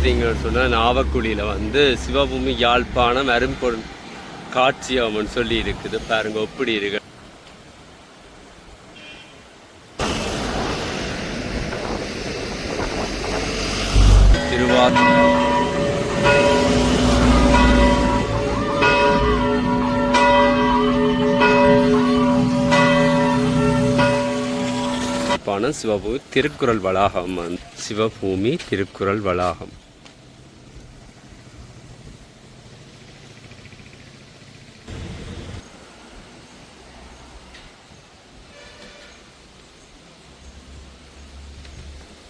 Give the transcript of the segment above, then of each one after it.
பார்த்தீங்கன்னு சொன்னால் நாவக்குழியில் வந்து சிவபூமி யாழ்ப்பாணம் அரும்பொருள் காட்சியகம்னு சொல்லி இருக்குது. பாருங்க எப்படி இருக்கு. சிவபூமி திருக்குறள் வளாகம் சிவபூமி திருக்குறள் வளாகம்.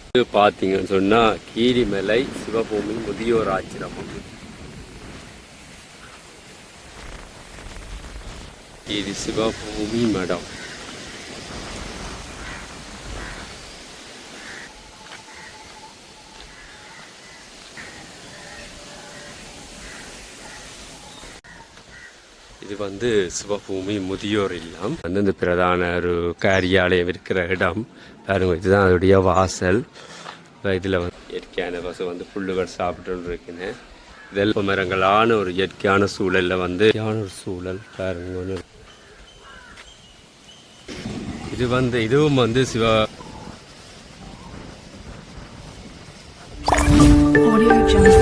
இது பார்த்தீங்கன்னு சொன்னால் கீரிமலை சிவபூமி முதியோர் ஆச்சிரமம். இது சிவபூமி மடம். இது வந்து சிவபூமி முதியோர் இல்லம். வந்து இந்த பிரதான ஒரு காரியாலயம் இருக்கிற இடம். பாருங்க இதுதான் அதோடைய வாசல். இதில் வந்து இயற்கையான பசு வந்து புல்லுகள் சாப்பிட்டு இருக்குன்னு இதெல்ப மரங்களான ஒரு இயற்கையான சூழல்ல வந்து இயற்கையான ஒரு சூழல். பாருங்க இது வந்து இதுவும் வந்து சிவா Audio Jungle.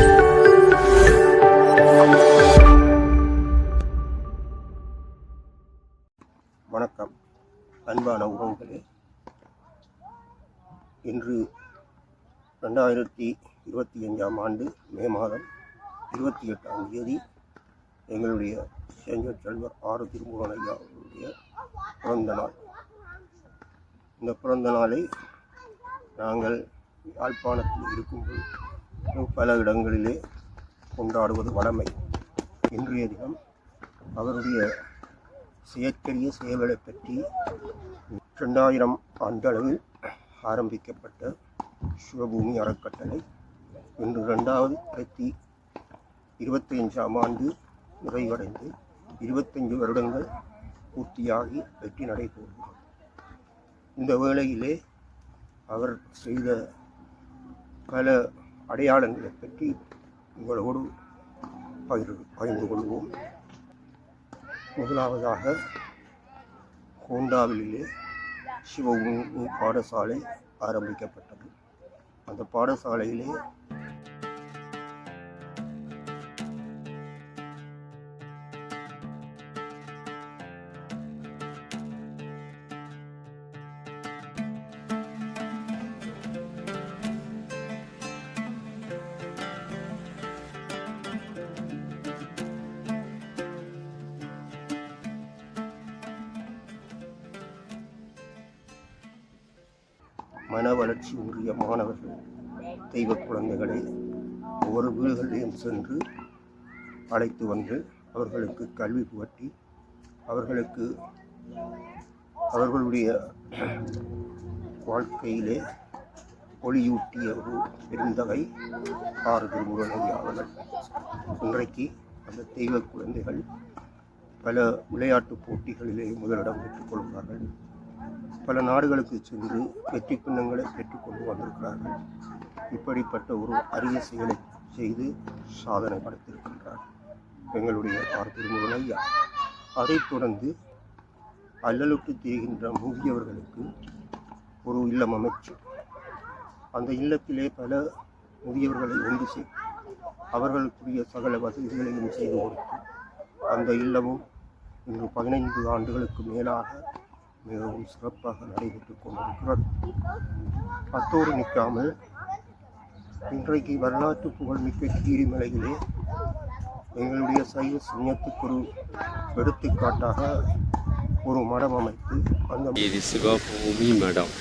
இருபத்தி அஞ்சாம் ஆண்டு மே மாதம் இருபத்தி எட்டாம் தேதி எங்களுடைய செஞ்சர் செல்வர் ஆறு திருமுகன் ஐயா பிறந்த நாள். இந்த பிறந்த நாளை நாங்கள் யாழ்ப்பாணத்தில் இருக்கும்போது பல இடங்களிலே கொண்டாடுவது வழமை. இன்றைய தினம் அவருடைய செயற்கரிய சேவலை பற்றி ரெண்டாயிரம் ஆண்டளவில் ஆரம்பிக்கப்பட்ட சிவபூமி அறக்கட்டளை இன்று ரெண்டாவது ஆயிரத்தி அஞ்சாம் ஆண்டு நிறைவடைந்து இருபத்தஞ்சு வருடங்கள் பூர்த்தியாகி வெற்றி நடைபெறுகிறது. இந்த வேளையிலே அவர் செய்த பல அடையாளங்களை பற்றி உங்களோடு பகிர் பகிர்ந்து கொள்வோம். முதலாவதாக ஹோண்டாவிலே சிவபூமி பாடசாலை ஆரம்பிக்கப்பட்டது. அந்த பாடசாலையிலே மன வளர்ச்சி உரிய மாணவர்கள் தெய்வ குழந்தைகளை ஒவ்வொரு வீடுகளிலும் சென்று அழைத்து வந்து அவர்களுக்கு கல்வி புகட்டி அவர்களுக்கு அவர்களுடைய வாழ்க்கையிலே ஒளியூட்டிய ஒரு பெருந்தகை ஆறு திருமுருகன் அவர்கள் இன்றைக்கு அந்த தெய்வ குழந்தைகள் பல விளையாட்டுப் போட்டிகளிலே முதலிடம் பெற்றுக் கொள்கிறார்கள் பல நாடுகளுக்கு சென்று வெற்றி பின்னங்களை பெற்றுக்கொண்டு வந்திருக்கிறார்கள். இப்படிப்பட்ட ஒரு அரிய செயலை செய்து சாதனை படைத்திருக்கின்றார் எங்களுடைய ஆர் திருமுருகன் ஐயா. அதைத் தொடர்ந்து அல்லலுக்கு திரிகின்ற முதியவர்களுக்கு ஒரு இல்லம் அமைச்சு அந்த இல்லத்திலே பல முதியவர்களை ஒன்று செய் அவர்களுக்குரிய சகல வசதிகளையும் செய்து கொடுத்து அந்த இல்லமும் இன்று பதினைந்து ஆண்டுகளுக்கு மேலாக மிகவும் சிறப்பாக நடைபெற்றுக் கொண்டிருக்கிறது அத்தோடு நிற்காமல் இன்றைக்கு வரலாற்று புகழ்மிக்க கீரிமலையிலே எங்களுடைய சைவ சமயத்துக்கு ஒரு எடுத்துக்காட்டாக ஒரு மடம் அமைத்து அந்த இது சிவபூமி மடம்.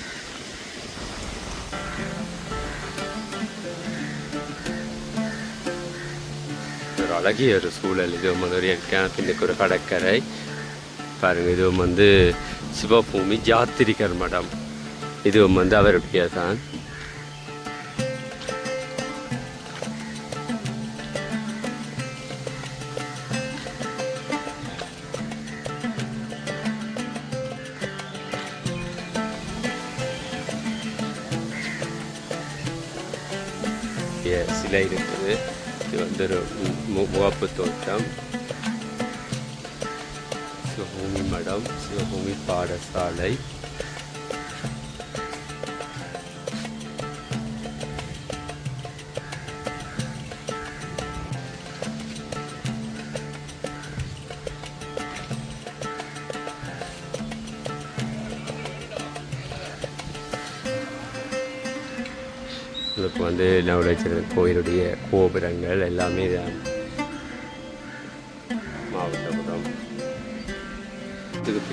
ஒரு அழகிய ஒரு சூழல். இது வந்து ஒரு என் பின்னுக்கு ஒரு கடற்கரை. பாருங்கள் இதுவும் வந்து சிவபூமி ஜாத்திரிகர் மடம். இதுவும் வந்து அவருடைய தான் சிலை இருக்குது. இது வந்து ஒரு முகப்பு தோட்டம். சிவபூமி மடம் சிவபூமி பாடசாலை. உங்களுக்கு வந்து நவலட்சண கோயிலுடைய கோபுரங்கள் எல்லாமே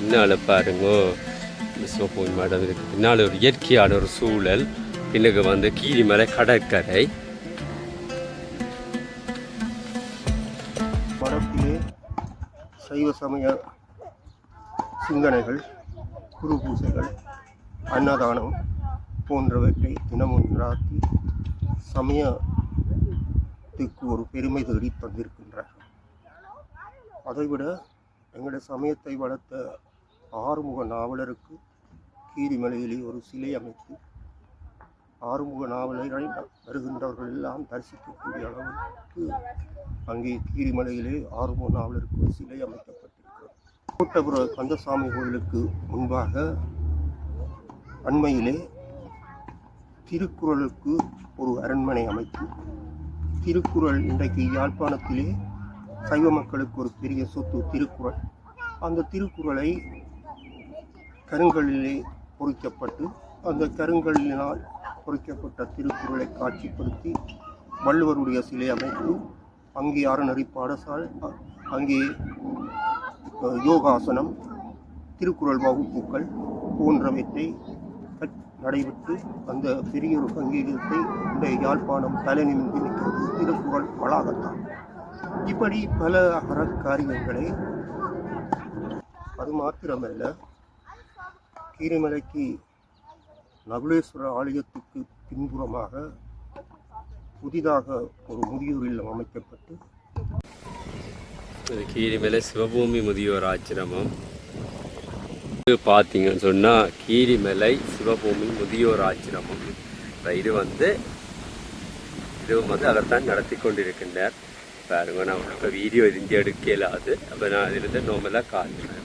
பின்னால் பாருங்கோ. இந்த மடம் இருக்குது பின்னால் ஒரு இயற்கையான ஒரு சூழல். பின்னுக்கு வந்து கீரிமலை கடற்கரை. மடத்திலே சைவ சமய சிந்தனைகள் குரு பூசைகள் அன்னதானம் போன்றவற்றை தினமும் நடாத்தி சமயத்துக்கு ஒரு பெருமை தேடி தந்திருக்கின்றார் அதைவிட எங்களுடைய சமயத்தை வளர்த்த ஆறுமுக நாவலருக்கு கீரிமலையிலே ஒரு சிலை அமைத்து ஆறுமுக நாவலரை வருகின்றவர்கள் எல்லாம் தரிசிக்கக்கூடிய அளவுக்கு அங்கே கீரிமலையிலே ஆறுமுக நாவலருக்கு ஒரு சிலை அமைக்கப்பட்டிருக்கிறது. கூட்டபுர கந்தசாமி கோயிலுக்கு முன்பாக அண்மையிலே திருக்குறளுக்கு ஒரு அரண்மனை அமைத்து திருக்குறள் இன்றைக்கு யாழ்ப்பாணத்திலே சைவ மக்களுக்கு ஒரு பெரிய சொத்து திருக்குறள். அந்த திருக்குறளை கருங்கல்லிலே பொறிக்கப்பட்டு அந்த கருங்கல்லினால் பொறிக்கப்பட்ட திருக்குறளை காட்சிப்படுத்தி வள்ளுவருடைய சிலை அமைத்து அங்கே அறநெறி பாடசால் அங்கே யோகாசனம் திருக்குறள் வகுப்புகள் போன்றவற்றை நடைபெற்று அந்த பெரிய ஒரு சங்கீதத்தை இந்த யாழ்ப்பாணம் தலை நிமிர்ந்து நிற்கிறது திருக்குறள் வளாகத்தான். இப்படி பல அறக்காரியங்களை அது மாத்திரமல்ல கீரிமலைக்கு நகுலேஸ்வர ஆலயத்துக்கு பின்புறமாக புதிதாக ஒரு முதியோர் இல்லம் அமைக்கப்பட்டு கீரிமலை சிவபூமி முதியோர் ஆச்சிரமம். இது பார்த்தீங்கன்னு சொன்னால் கீரிமலை சிவபூமி முதியோர் ஆச்சிரமம். இது வந்து இது வந்து அவர் தான் நடத்தி கொண்டிருக்கின்றார். பாருங்க நான் இப்போ வீடியோ இருந்து எடுக்க அப்போ நான் இதிலிருந்து நோமெல்லாம் காட்டுறேன்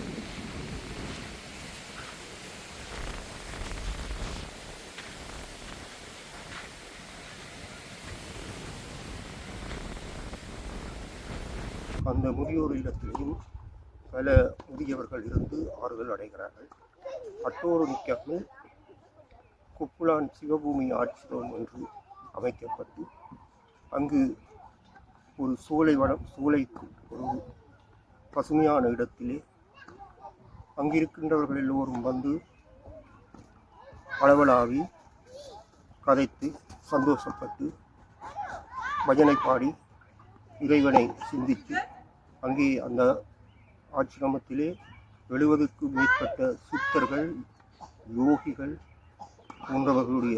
முதியோர் இல்லத்திலையும் பல முதியவர்கள் இருந்து ஆறுதல் அடைகிறார்கள். அட்டோரு நிற்காமல் குப்புலான் சிவபூமி ஆட்சியம் என்று அமைக்கப்பட்டு அங்கு ஒரு சூளை வனம் சோலை ஒரு பசுமையான இடத்திலே அங்கிருக்கின்றவர்கள் எல்லோரும் வந்து அளவலாவி கதைத்து சந்தோஷப்பட்டு பஜனை பாடி இறைவனை சிந்தித்து அங்கே அந்த ஆசிரமத்திலே எழுபதுக்கு மேற்பட்ட சித்தர்கள் யோகிகள் போன்றவர்களுடைய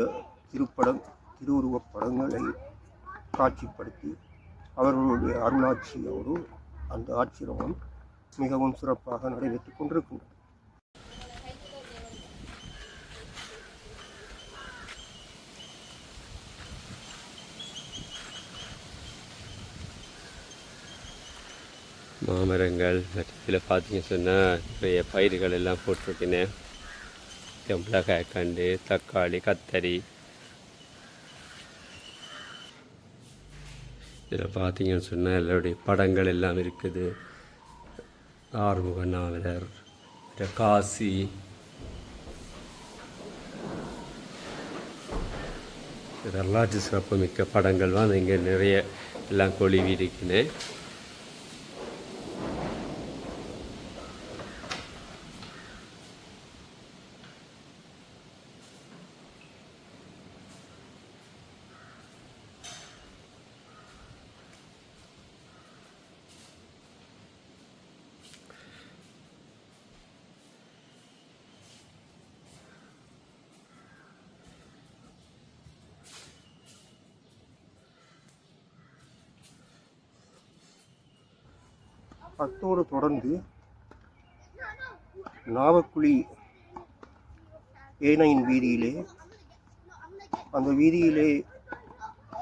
திருப்படம் திருவுருவப் படங்களை காட்சிப்படுத்தி அவர்களுடைய அருளாட்சியோடு அந்த ஆச்சிரமம் மிகவும் சிறப்பாக நடைபெற்றுக் கொண்டிருக்கின்றது. மாமரங்கள் இதில் பார்த்தீங்க சொன்னால் நிறைய பயிர்கள் எல்லாம் போட்டிருக்கினேன். மிளகாய் கண்டு தக்காளி கத்தரி. இதில் பார்த்தீங்கன்னு சொன்னால் எல்லோருடைய படங்கள் எல்லாம் இருக்குது. ஆறுமுக நாவலர் காசி. வரலாற்று சிறப்புமிக்க படங்கள் தான் இங்கே நிறைய எல்லாம் கொழுவி இருக்கினேன். அத்தோடு தொடர்ந்து நாவக்குழி ஏனையின் வீதியிலே அந்த வீதியிலே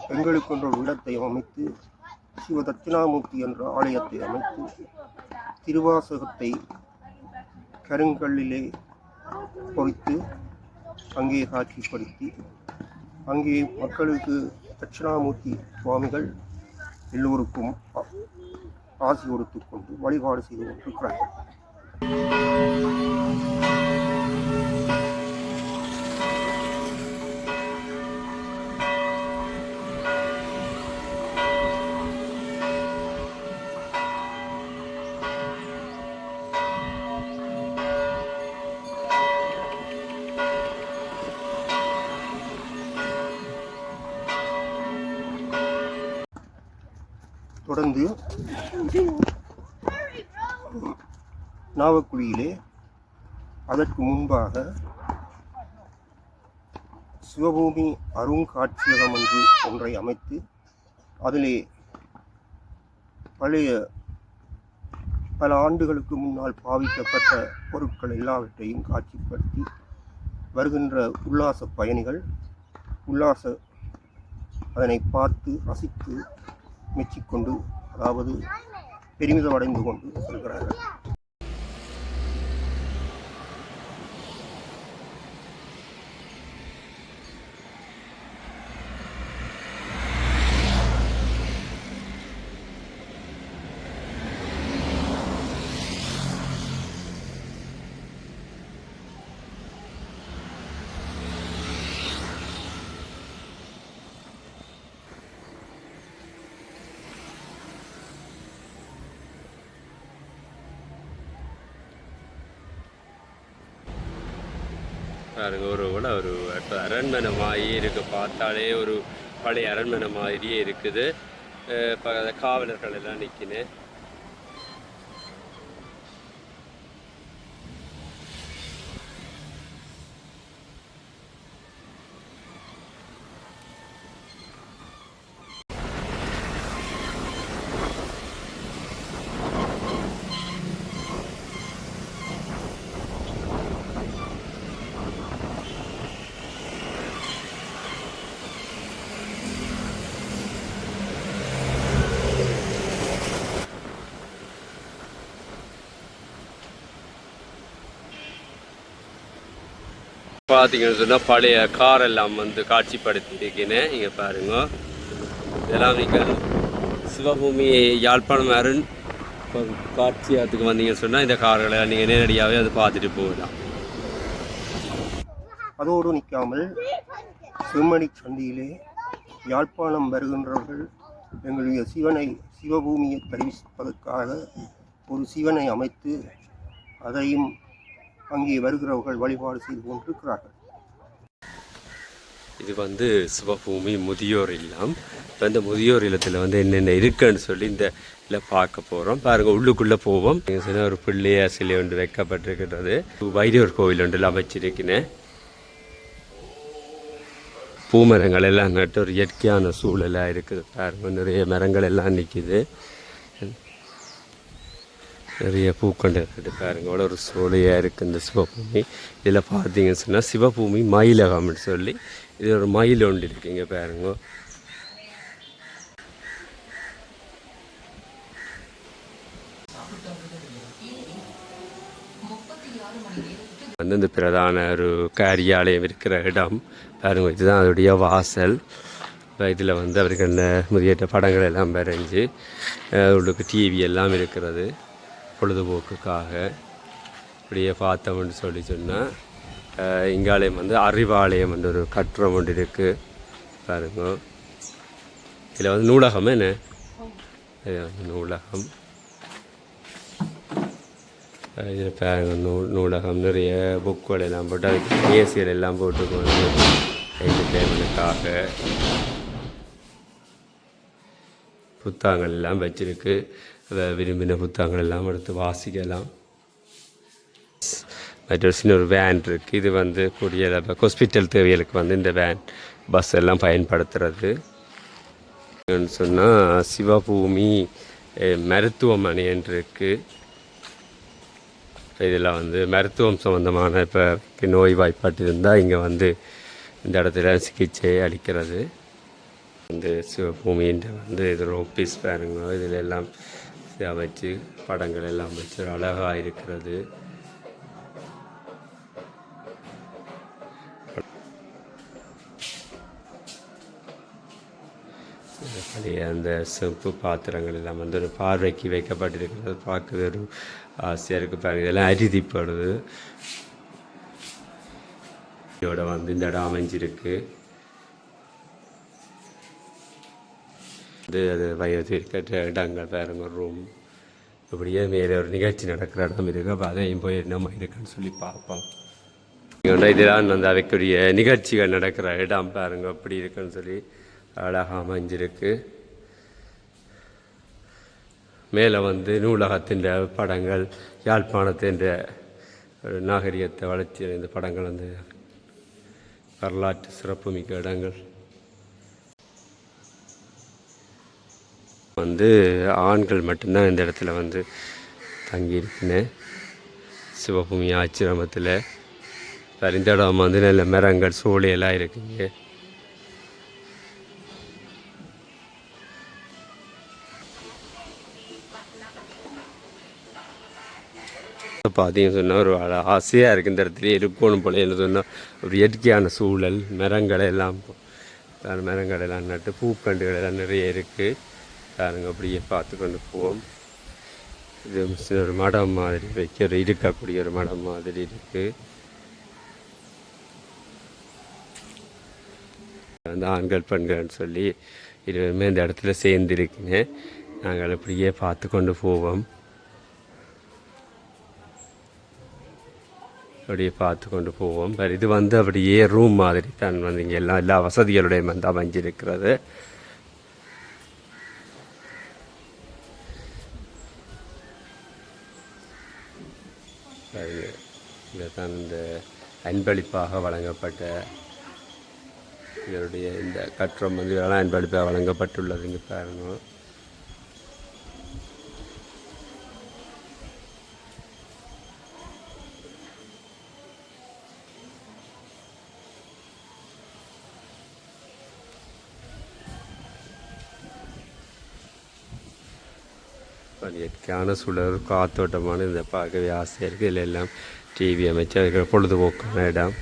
எங்களுக்கென்ற இடத்தை அமைத்து சிவ தட்சிணாமூர்த்தி என்ற ஆலயத்தை அமைத்து திருவாசகத்தை கருங்கல்லிலே பொறித்து அங்கே காட்சிப்படுத்தி அங்கே மக்களுக்கு தட்சிணாமூர்த்தி சுவாமிகள் எல்லோருக்கும் ஆ- ஆசி கொடுத்து கொண்டு வழிபாடு செய்து கொண்டிருக்கிறார்கள். தொடர்ந்து நாவக்குழியிலே அதற்கு முன்பாக சிவபூமி அருங்காட்சியகம் என்று ஒன்றை அமைத்து அதிலே பழைய பல ஆண்டுகளுக்கு முன்னால் பாவிக்கப்பட்ட பொருட்கள் எல்லாவற்றையும் காட்சிப்படுத்தி வருகின்ற உல்லாச பயணிகள் உல்லாச அதனை பார்த்து ரசித்து மெச்சிக்கொண்டு அதாவது பெருமிதம் அடைந்து கொண்டு இருக்கிறார்கள் பாருங்க ஒரு கூட ஒரு அரண்மனை மாதிரி இருக்கு. பார்த்தாலே ஒரு பழைய அரண்மனை மாதிரியே இருக்குது காவலர்கள் எல்லாம் நிற்கினேன் பார்த்தீங்கன்னு சொன்னால் பழைய கார் எல்லாம் வந்து காட்சிப்படுத்தி இருக்கேன் இங்கே பாருங்க. இதெல்லாம் நீங்கள் சிவபூமி யாழ்ப்பாணம் அருண் காட்சியத்துக்கு வந்தீங்கன்னு சொன்னால் இந்த கார்களை நீங்கள் நேரடியாகவே அது பார்த்துட்டு போகலாம். அதோடு நிற்காமல் செம்மணி சந்தியிலே யாழ்ப்பாணம் வருகின்றவர்கள் எங்களுடைய சிவனை சிவபூமியை தரிசிப்பதற்காக ஒரு சிவனை அமைத்து அதையும் அங்கே வருகிறவர்கள் வழிபாடு செய்து கொண்டிருக்கிறார்கள். இது வந்து சிவபூமி முதியோர் இல்லம். இப்போ இந்த முதியோர் இல்லத்தில் வந்து என்னென்ன இருக்குன்னு சொல்லி இந்த இதில் பார்க்க போகிறோம் பாருங்கள் உள்ளுக்குள்ளே போவோம். சின்ன ஒரு பிள்ளையார் சிலை ஒன்று வைக்கப்பட்டிருக்கிறது. வைத்தியர் கோவில் ஒன்றில் அமைச்சிருக்கினேன் பூமரங்கள் எல்லாம் நட்டு ஒரு இயற்கையான சூழலாக இருக்குது. பாருங்க நிறைய மரங்கள் எல்லாம் நிற்கிது நிறைய பூக்கொண்டு இருக்குது பாருங்க. ஒரு சோலையாக இருக்குது இந்த சிவபூமி. இதில் பார்த்தீங்கன்னு சொன்னால் சிவபூமி மயிலகம்னு சொல்லி இது ஒரு மயில் ஒன்று இருக்குங்க பாருங்க. வந்து இந்த பிரதான ஒரு காரியாலயம் இருக்கிற இடம். பாருங்க இதுதான் அதோடைய வாசல். இதில் வந்து அவருக்கு என்ன முதியற்ற படங்கள் எல்லாம் வரைஞ்சி அஹ் டிவி எல்லாம் இருக்கிறது. பொழுதுபோக்குக்காக இப்படியே பார்த்தோம்னு சொல்லி சொன்னால் இங்காலயம் வந்து அறிவாலயம் என்ற ஒரு கட்டுரம் ஒன்று இருக்குது பாருங்க. இதில் வந்து நூலகம் என்ன? இது வந்து நூலகம். இதில் பாருங்க நூ நூலகம் நிறைய புக்குகள் எல்லாம் போட்டு அதுக்கு ஏசிகள் எல்லாம் போட்டுக்கொண்டு என்டர்டைன்மெண்ட்டுக்காக புத்தகங்கள் எல்லாம் வச்சுருக்கு. அதை விரும்பின புத்தகங்கள் எல்லாம் எடுத்து வாசிக்கலாம். மற்றொரு சின்ன ஒரு வேன் இருக்குது இது வந்து கூடிய ஹாஸ்பிட்டல் தேவைகளுக்கு வந்து இந்த வேன் பஸ் எல்லாம் பயன்படுத்துறது. சொன்னால் சிவபூமி மருத்துவமனை என்று இருக்குது இதில் வந்து மருத்துவம் சம்மந்தமான இப்போ நோய் வாய்ப்பாட்டு இருந்தால் இங்கே வந்து இந்த இடத்துல சிகிச்சை அளிக்கிறது. வந்து சிவபூமின்ற வந்து இது ரோப்பீஸ் பாருங்க இதில் எல்லாம் அமைச்சு படங்கள் எல்லாம் வச்சு அழகாக இருக்கிறது. பழைய அந்த செப்பு பாத்திரங்கள் எல்லாம் வந்து ஒரு பார்வைக்கு வைக்கப்பட்டிருக்கிறது. பார்க்குறது ஒரு ஆசையாக இருக்குது பாருங்கள் இதெல்லாம் அரிதிப்படுது. இதோட வந்து இந்த இடம் அமைஞ்சிருக்கு. இது அது வயது இருக்கிற இடங்கள் பாருங்க ரூம் இப்படியே மேலே ஒரு நிகழ்ச்சி நடக்கிற இடம் இருக்கு. அப்போ அதையும் போய் என்னமா இருக்குன்னு சொல்லி பார்ப்போம். இங்கே இதெல்லாம் வந்து அவைக்குரிய நிகழ்ச்சிகள் நடக்கிற இடம் பாருங்க அப்படி இருக்குன்னு சொல்லி அழகாக அமைஞ்சிருக்கு. மேலே வந்து நூலகத்தின் படங்கள் யாழ்ப்பாணத்தின் நாகரிகத்தை வளர்ச்சி அடைந்த படங்கள் வந்து வரலாற்று சிறப்புமிக்க இடங்கள். வந்து ஆண்கள் மட்டும்தான் இந்த இடத்துல வந்து தங்கியிருக்குன்னு. சிவபூமி ஆச்சிரமத்தில். வேறு இந்த இடம் வந்து நல்ல மரங்கள் சூளையெல்லாம் இருக்குங்க. பார்த்தீங்கன்னு சொன்னால் ஒரு ஆசையாக இருக்குது இந்த இடத்துல இருக்கணும் போல என்ன சொன்னால் ஒரு இயற்கையான சூழல் மரங்களை எல்லாம். வேறு மரங்கள் எல்லாம் நட்டு பூக்கண்டுகள் எல்லாம் நிறைய இருக்குது பாருங்க அப்படியே பார்த்து கொண்டு போவோம். இது ஒரு மடம் மாதிரி வைக்கிற இருக்கக்கூடிய ஒரு மடம் மாதிரி இருக்குது வந்து ஆண்கள் பெண்கள்னு சொல்லி இருவருமே இந்த இடத்துல சேர்ந்துருக்குங்க நாங்கள் அப்படியே பார்த்து கொண்டு போவோம். அப்படியே பார்த்து கொண்டு போவோம். வேறு இது வந்து அப்படியே ரூம் மாதிரி தான் வந்து இங்கே எல்லாம் எல்லா வசதிகளுடைய வந்து அமைஞ்சிருக்கிறது பாருங்க, இதுதான் இந்த அன்பளிப்பாக வழங்கப்பட்ட இவருடைய இந்த கற்றம் வந்து இதெல்லாம் அன்பளிப்பாக வழங்கப்பட்டுள்ளது இங்கே பாருங்க. இயற்கையான சுழல் காத்தோட்டமான இந்த பார்க்கவே ஆசையாக இருக்குது இதில் எல்லாம் டிவி அமைச்சு அதுக்கு பொழுதுபோக்கான இடம்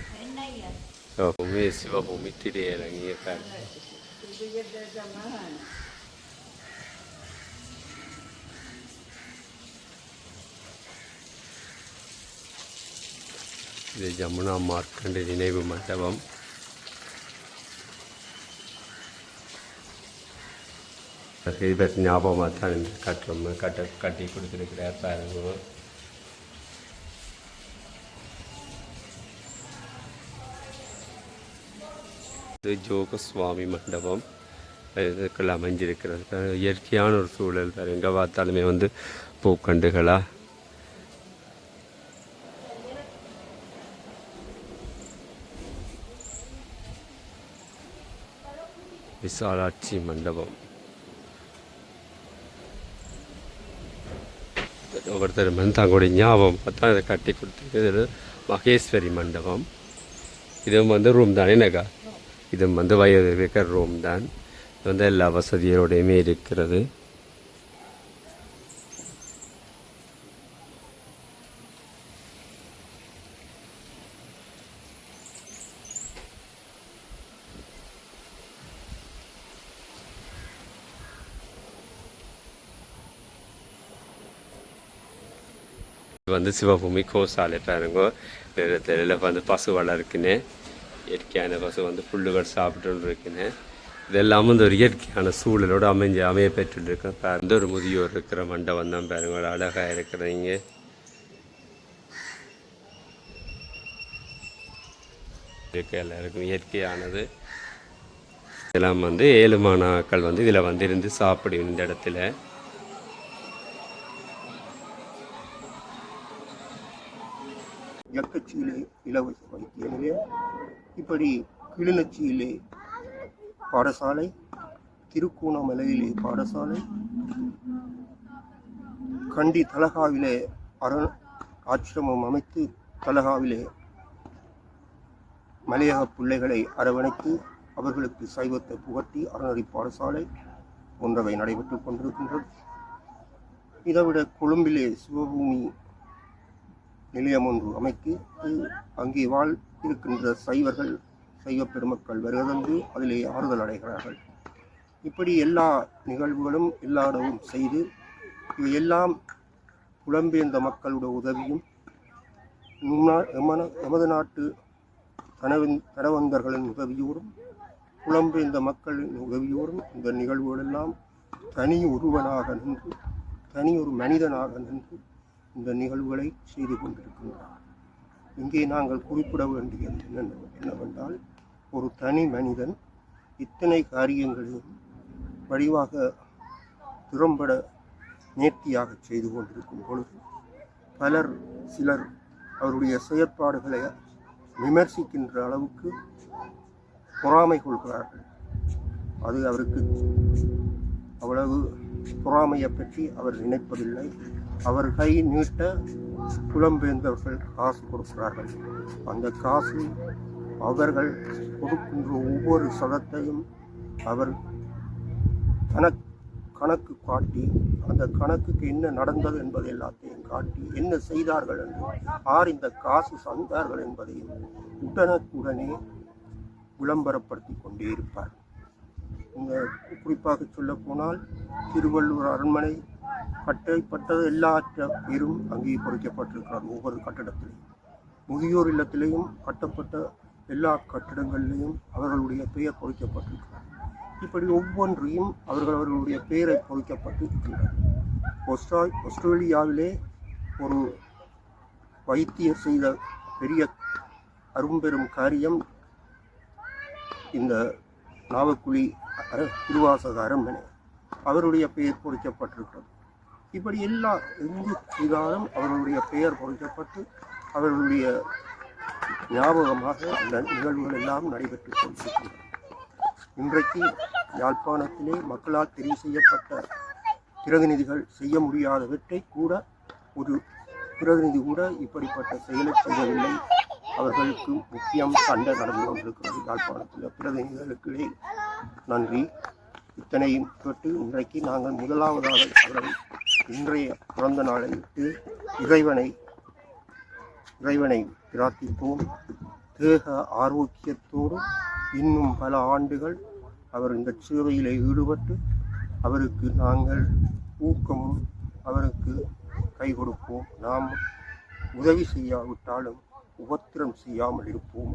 சிவபூமி சிவபூமி திரையரங்கி பாருங்க இது ஜமுனா மார்க்கண்டு நினைவு மண்டபம் பற்றி ஞாபகமாக தான் இந்த கட்டுறோம் கட்ட கட்டி கொடுத்துருக்கிறார் பாருங்க அடுத்து ஜோக சுவாமி மண்டபம் இதுக்குள்ள அமைஞ்சிருக்கிறது. இயற்கையான ஒரு சூழல். வேறு எங்கே பார்த்தாலுமே வந்து பூக்கண்டுகளா? விசாலாட்சி மண்டபம். ஒவ்வொருத்தர் வந்து தங்களுடைய ஞாபகம் பார்த்தா இதை கட்டி கொடுத்துருக்கு இது மகேஸ்வரி மண்டபம். இதுவும் வந்து ரூம் தானே நகா? இது வந்து வயது இருக்கிற ரூம் தான் இது வந்து எல்லா வசதியோடையுமே இருக்கிறது. இது வந்து சிவபூமி கோசாலை பாருங்க. இதில் வந்து பசு வளர்க்குன்னு. இயற்கையான பசு வந்து புல்லுகள் சாப்பிட்டு இருக்குன்னு இதெல்லாம் வந்து ஒரு இயற்கையான சூழலோடு அமைஞ்சு அமைய பெற்றுருக்கேன் பாரு ஒரு முதியோர் இருக்கிற மண்டபம் தான் பாருங்க ஒரு அழகாக இருக்கிறீங்க இயற்கை எல்லாருக்கும் இயற்கையானது. இதெல்லாம் வந்து ஏழு மாணாக்கள் வந்து இதில் வந்து இருந்து சாப்பிடும் இந்த இடத்துல. இலவச இப்படி கிளிநொச்சியிலே பாடசாலை திருக்கோணமலையிலே பாடசாலை கண்டி தலகாவிலே அரண் ஆசிரமம் அமைத்து தலகாவிலே மலையக பிள்ளைகளை அரவணைத்து அவர்களுக்கு சைவத்தை புகட்டி அறநெறி பாடசாலை போன்றவை நடைபெற்றுக் கொண்டிருக்கின்றது இதைவிட கொழும்பிலே சிவபூமி நிலையம் ஒன்று அமைத்து அங்கே வாழ் இருக்கின்ற சைவர்கள் சைவ பெருமக்கள் வருவதென்று அதிலே ஆறுதல் அடைகிறார்கள். இப்படி எல்லா நிகழ்வுகளும் எல்லா செய்து இவையெல்லாம் புலம்பெயர்ந்த மக்களோட உதவியும் எமன- எமது நாட்டு கணவன் தனவந்தர்களின் உதவியோடும் புலம்பெயர்ந்த மக்களின் உதவியோடும் இந்த நிகழ்வுகளெல்லாம் தனி ஒருவனாக நின்று தனி ஒரு மனிதனாக நின்று இந்த நிகழ்வுகளை செய்து கொண்டிருக்கின்றார். இங்கே நாங்கள் குறிப்பிட வேண்டியது என்னென்ன- என்னவென்றால் ஒரு தனி மனிதன் இத்தனை காரியங்களையும் வடிவாக திறம்பட நேர்த்தியாக செய்து கொண்டிருக்கும் பொழுது பலர் சிலர் அவருடைய செயற்பாடுகளை விமர்சிக்கின்ற அளவுக்கு பொறாமை கொள்கிறார்கள். அது அவருக்கு அவ்வளவு பொறாமையை பற்றி அவர் நினைப்பதில்லை. அவர் கை நீட்ட புலம்பெயர்ந்தவர்கள் காசு கொடுக்கிறார்கள். அந்த காசு அவர்கள் கொடுக்கின்ற ஒவ்வொரு சதத்தையும் அவர் கணக் கணக்கு காட்டி அந்த கணக்குக்கு என்ன நடந்தது என்பதை எல்லாத்தையும் காட்டி என்ன செய்தார்கள் என்று யார் இந்த காசு சந்தார்கள் என்பதையும் உடனுக்குடனே விளம்பரப்படுத்தி கொண்டே இருப்பார். இந்த குறிப்பாக சொல்ல போனால் திருவள்ளூர் அரண்மனை கட்டப்பட்டது எல்லா பேரும் அங்கே பொறிக்கப்பட்டிருக்கிறார் ஒவ்வொரு கட்டடத்திலையும். முதியோர் இல்லத்திலேயும் கட்டப்பட்ட எல்லா கட்டிடங்களிலையும் அவர்களுடைய பெயர் பொறிக்கப்பட்டிருக்கிறார் இப்படி ஒவ்வொன்றையும் அவர்கள் அவர்களுடைய பெயரை பொறிக்கப்பட்டு இருக்கின்றனர் ஆஸ்திரா ஆஸ்திரேலியாவிலே ஒரு வைத்தியர் செய்த பெரிய அரும்பெரும் காரியம் இந்த நாவக்குழி அர- திருவாசக அரண்மனை அவருடைய பெயர் பொறிக்கப்பட்டிருக்கிறது. இப்படி எல்லா இந்து செய்தாலும் அவர்களுடைய பெயர் பொறிக்கப்பட்டு அவர்களுடைய ஞாபகமாக அந்த நிகழ்வுகள் எல்லாம் நடைபெற்றுக் கொண்டிருக்கின்றன. இன்றைக்கு யாழ்ப்பாணத்திலே மக்களால் தெரிவு செய்யப்பட்ட பிரதிநிதிகள் செய்ய முடியாதவற்றை கூட ஒரு பிரதிநிதி கூட இப்படிப்பட்ட செயலை செய்யவில்லை. அவர்களுக்கு முக்கியம் சண்டை நடந்து கொண்டிருக்கிறது யாழ்ப்பாணத்தில் பிரதிநிதிகளுக்கிடையே. நன்றி. இத்தனையும் பெற்று இன்றைக்கு நாங்கள் முதலாவதாக அவர்கள் இன்றைய பிறந்த நாளை விட்டு இறைவனை இறைவனை பிரார்த்திப்போம். தேக ஆரோக்கியத்தோடு இன்னும் பல ஆண்டுகள் அவர் இந்த சேவையில் ஈடுபட்டு அவருக்கு நாங்கள் ஊக்கமும் அவருக்கு கை கொடுப்போம். நாம் உதவி செய்யாவிட்டாலும் உபத்திரம் செய்யாமல் இருப்போம்.